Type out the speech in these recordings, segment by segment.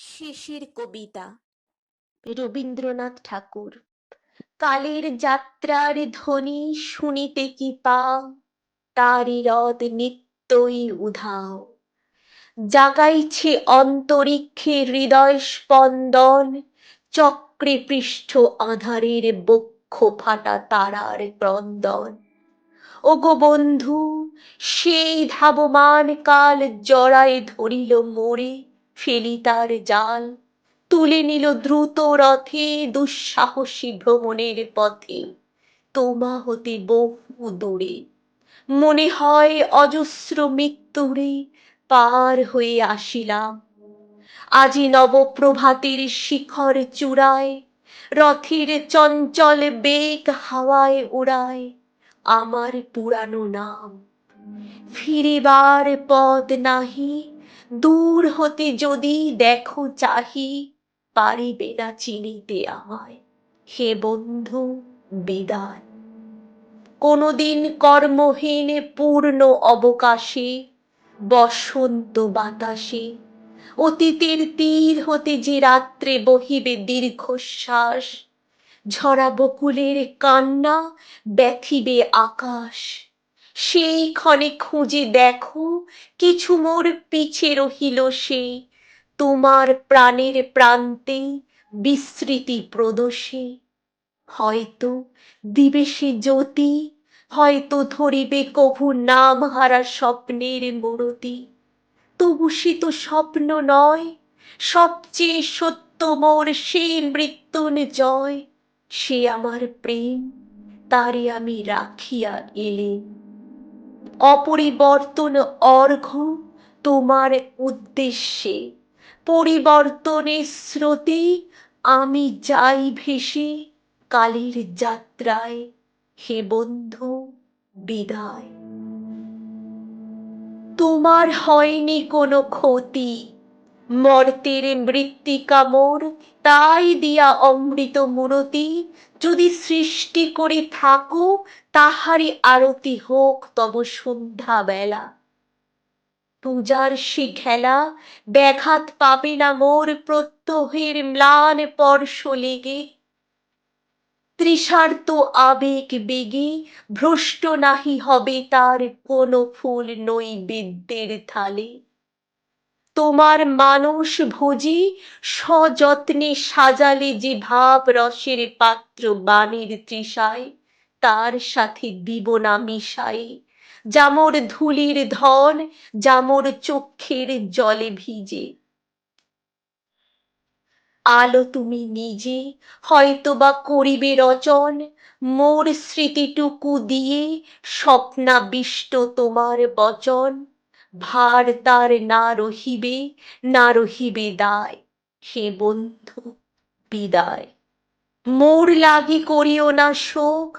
শেষের কবিতা। রবীন্দ্রনাথ ঠাকুর, কালের যাত্রার ধ্বনি শুনিতে কি পাও? তারি হ্রদ নিত্যই উধাও। জাগাইছে অন্তরিক্ষে হৃদয় স্পন্দন, চক্রে পৃষ্ঠ আধারের বক্ষ ফাটা তারার ক্রন্দন। ওগো বন্ধু, সেই ধাবমান কাল জড়ায় ধরিল মোরে ফেলি তার জাল, তুলে নিল দ্রুত রথে দুঃসাহসী ভ্রমণের পথে। তোমা হতে বহু দূরে, মনে হয় অজস্র মৃত্যুরে পার হয়ে আসিলাম। আজি নবপ্রভাতের শিখর চূড়ায়, রথের চঞ্চল বেগ হাওয়ায় উড়ায় আমার পুরানো নাম। ফিরিবার পথ নাহি দূর হতে যদি দেখো চাহি, পারিবে না চিনিতে আমায়। হে বন্ধু, বিদায়। কোনদিন কর্মহীন পূর্ণ অবকাশে, বসন্ত বাতাসে, অতীতের তীর হতে যে রাত্রে বহিবে দীর্ঘশ্বাস, ঝরা বকুলের কান্না ব্যথিবে আকাশ। সেই ক্ষণে খুঁজে দেখো, কিছু মোর পিছে রহিল সে। তোমার প্রাণের প্রান্তে বিস্মৃতি প্রদোষে। হয়তো দিবে সে জ্যোতি, হয়তো ধরিবে কভু নাম হারা স্বপ্নের মূরতি। তবু সে তো স্বপ্ন নয়, সবচেয়ে সত্য মোর সেই মৃত্যুঞ্জয় সে আমার প্রেম, তারে আমি রাখিয়া এলেম। অপরিবর্তন অর্ঘ তোমার উদ্দেশ্যে। পরিবর্তনের স্রোতে আমি যাই ভেসে, কালের যাত্রায় হে বন্ধু, বিদায়। তোমার হয়নি কোনো ক্ষতি, মর্তের মৃত্তিকা মোর তাই দিয়া অমৃত মূরতি, যদি সৃষ্টি করে থাকো তাহারি আরতি হোক তব সন্ধ্যা বেলা পূজার সে খেলা ব্যাঘাত পাবে না মোর প্রত্যহের ম্লান পর্শ লেগে। তৃষার্ত আবেগ বেগে ভ্রষ্ট নাহি হবে তার কোনো ফুল নৈবেদ্যের থালে। তোমার মানস ভোজি সযত্নে সাজালে যে ভাব রসের পাত্র বাণীর তৃষায়। তার সাথে দিব না মিশাই। যামর ধুলির ধন জামর চক্ষের জলে ভিজে। আলো তুমি নিজে হয়তো বা করিবে রচন, মোর স্মৃতিটুকু দিয়ে স্বপ্নাবিষ্ট তোমার বচন। ভার তার না রহিবে না রহিবে দায়, হে বন্ধু, বিদায়। মোর লাগি করিও না শোক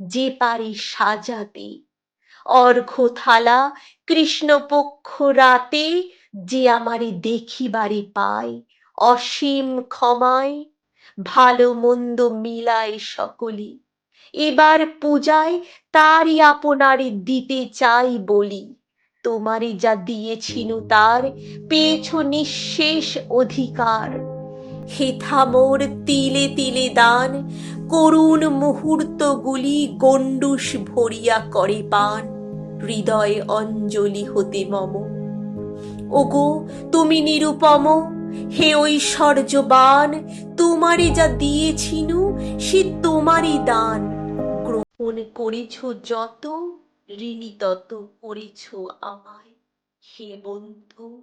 যে পারে সাজাতে। অর্ঘ থালা কৃষ্ণপক্ষ রাতে যে আমারে দেখিবারে পায়। অসীম ক্ষমায় ভালো মন্দ মিলায় সকলি। এবার পূজায় তারই আপনারে দিতে চাই বলি। তোমারে যা দিয়েছিনু তার পেয়েছ নিঃশেষ অধিকার। হেথা মোর তিলে তিলে দান, করুণ মুহূর্তগুলি গণ্ডুষ ভরিয়া করে পান, হৃদয় অঞ্জলি হতে মম। ওগো, তুমি নিরুপম, হে ঐশ্বর্যবান তোমারে যা দিয়েছিনু, সে তোমারই দান। গ্রহণ করেছ যত, ঋণী তত করেছ আমায়। হে বন্ধু